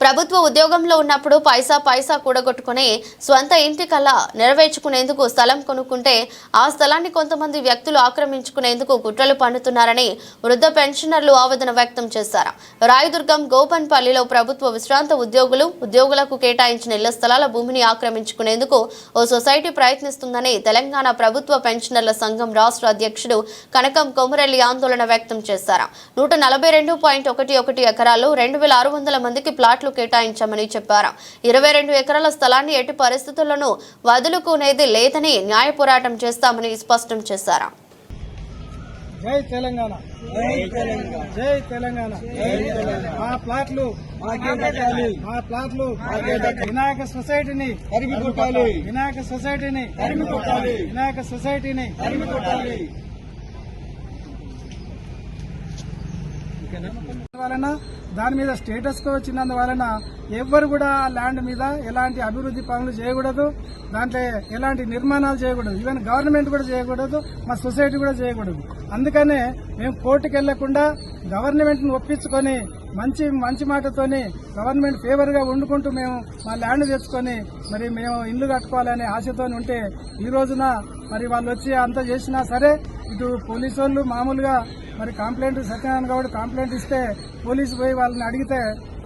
ప్రభుత్వ ఉద్యోగంలో ఉన్నప్పుడు పైసా పైసా కూడగొట్టుకుని స్వంత ఇంటి కళ నెరవేర్చుకునేందుకు స్థలం కొనుక్కుంటే ఆ స్థలాన్ని కొంతమంది వ్యక్తులు ఆక్రమించుకునేందుకు కుట్రలు పన్నుతున్నారని వృద్ధ పెన్షనర్లు ఆవేదన వ్యక్తం చేశారు. రాయదుర్గం గోపన్పల్లిలో ప్రభుత్వ విశ్రాంత ఉద్యోగులు ఉద్యోగులకు కేటాయించిన ఇళ్ళ స్థలాల భూమిని ఆక్రమించుకునేందుకు ఓ సొసైటీ ప్రయత్నిస్తుందని తెలంగాణ ప్రభుత్వ పెన్షనర్ల సంఘం రాష్ట్ర అధ్యక్షుడు కనకం కొమురెల్లి ఆందోళన వ్యక్తం చేశారు. నూట నలభై రెండు పాయింట్ ఒకటి ఒకటి ఎకరాల్లో రెండు వేల ఆరు వందల మందికి ప్లాట్లు కేటాయించామని చెప్పారు. ఇరవై రెండు ఎకరాల స్థలాన్ని ఎట్టి పరిస్థితుల్లోనూ వదులుకునేది లేదని న్యాయ పోరాటం చేస్తామని స్పష్టం చేశారు. జై తెలంగాణ. జై తెలంగాణ. జై తెలంగాణ. మా ప్లాట్లు మా ప్లాట్లు వినాయక సొసైటీని వినాయక సొసైటీని వినాయక సొసైటీని వలన దాని మీద స్టేటస్ కో వచ్చినందువలన ఎవ్వరు కూడా ఆ ల్యాండ్ మీద ఎలాంటి అభివృద్ధి పనులు చేయకూడదు దాంట్లో ఎలాంటి నిర్మాణాలు చేయకూడదు ఈవెన్ గవర్నమెంట్ కూడా చేయకూడదు మా సొసైటీ కూడా చేయకూడదు. అందుకనే మేము కోర్టుకు వెళ్ళకుండా గవర్నమెంట్ను ఒప్పించుకొని మంచి మంచి మాటతోని గవర్నమెంట్ ఫేవర్గా వండుకుంటూ మేము మా ల్యాండ్ తెచ్చుకొని మరి మేము ఇల్లు కట్టుకోవాలనే ఆశతో ఉంటే ఈ రోజున మరి వాళ్ళు వచ్చి అంత చేసినా సరే ఇటు పోలీసు వాళ్ళు మామూలుగా మరి కంప్లైంట్ సత్యనారాయణ గౌడ్ కంప్లైంట్ ఇస్తే పోలీసు పోయి వాళ్ళని అడిగితే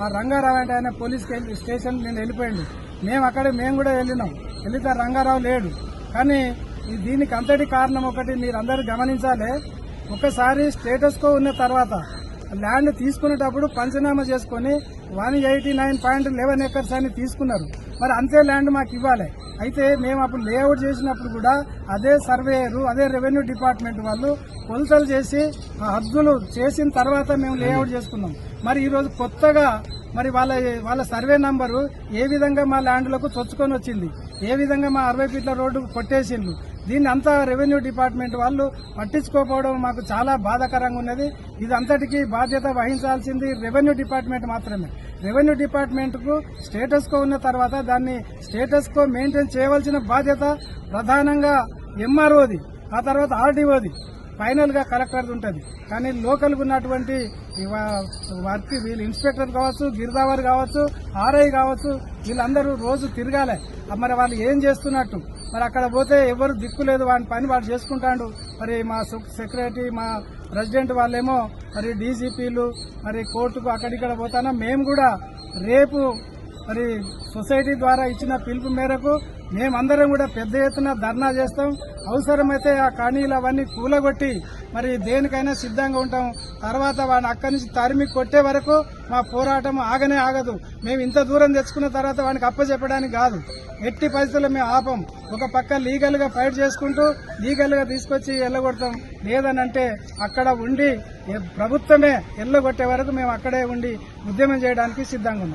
ఆ రంగారావు అంటే ఆయన పోలీస్ స్టేషన్ నేను వెళ్ళిపోయింది మేము అక్కడే మేము కూడా వెళ్ళినాం. వెళ్తే రంగారావు లేడు. కానీ దీనికి అంతటి కారణం ఒకటి మీరందరూ గమనించాలి. ఒకసారి స్టేటస్కో ఉన్న తర్వాత ల్యాండ్ తీసుకునేటప్పుడు పంచనామా చేసుకొని one eighty nine point eleven acres అని తీసుకున్నారు. మరి అంతే ల్యాండ్ మాకు ఇవ్వాలి. అయితే మేము అప్పుడు లేఅవుట్ చేసినప్పుడు కూడా అదే సర్వేయరు అదే రెవెన్యూ డిపార్ట్మెంట్ వాళ్ళు కొలతలు చేసి ఆ హద్దులు చేసిన తర్వాత మేము లేఅవుట్ చేసుకున్నాం. మరి ఈరోజు కొత్తగా మరి వాళ్ళ వాళ్ళ సర్వే నంబరు ఏ విధంగా మా ల్యాండ్లకు చొచ్చుకొని వచ్చింది? ఏ విధంగా మా అరవై ఫీట్ల రోడ్డు కొట్టేసిండ్రు? దీన్ని అంతా రెవెన్యూ డిపార్ట్మెంట్ వాళ్ళు పట్టించుకోకపోవడం మాకు చాలా బాధాకరంగా ఉన్నది. ఇది అంతటికీ బాధ్యత వహించాల్సింది రెవెన్యూ డిపార్ట్మెంట్ మాత్రమే. రెవెన్యూ డిపార్ట్మెంట్కు స్టేటస్ కో ఉన్న తర్వాత దాన్ని స్టేటస్ కో మెయింటైన్ చేయవలసిన బాధ్యత ప్రధానంగా ఎంఆర్ఓది ఆ తర్వాత ఆర్డీఓది ఫైనల్గా కలెక్టర్ ఉంటుంది. కానీ లోకల్ ఉన్నటువంటి వర్క్ వీళ్ళు ఇన్స్పెక్టర్ కావచ్చు గిరిదావర్ కావచ్చు ఆర్ఐ కావచ్చు వీళ్ళందరూ రోజు తిరగాలి. మరి వాళ్ళు ఏం చేస్తున్నట్టు? మరి అక్కడ పోతే ఎవరు దిక్కు లేదు వాడి పని వాడు చేసుకుంటాడు. మరి మా సెక్రటరీ మా ప్రెసిడెంట్ వాళ్ళేమో మరి డీజీపీలు మరి కోర్టుకు అక్కడిక్కడ పోతానా? మేము కూడా రేపు మరి సొసైటీ ద్వారా ఇచ్చిన పిలుపు మేరకు మేమందరం కూడా పెద్ద ఎత్తున ధర్నా చేస్తాం. అవసరమైతే ఆ కణీలు అవన్నీ కూలగొట్టి మరి దేనికైనా సిద్ధంగా ఉంటాం. తర్వాత వాడిని అక్కడి నుంచి తరిమి కొట్టే వరకు మా పోరాటం ఆగనే ఆగదు. మేము ఇంత దూరం తెచ్చుకున్న తర్వాత వానికి అప్పచెప్పడానికి కాదు. ఎట్టి పరిస్థితుల్లో మేము ఆపం. ఒక పక్క లీగల్గా ఫైట్ చేసుకుంటూ లీగల్గా తీసుకొచ్చి ఎల్లగొడతాం. లేదనంటే అక్కడ ఉండి ప్రభుత్వమే ఎల్లగొట్టే వరకు మేము అక్కడే ఉండి ఉద్యమం చేయడానికి సిద్ధంగా ఉన్నాం.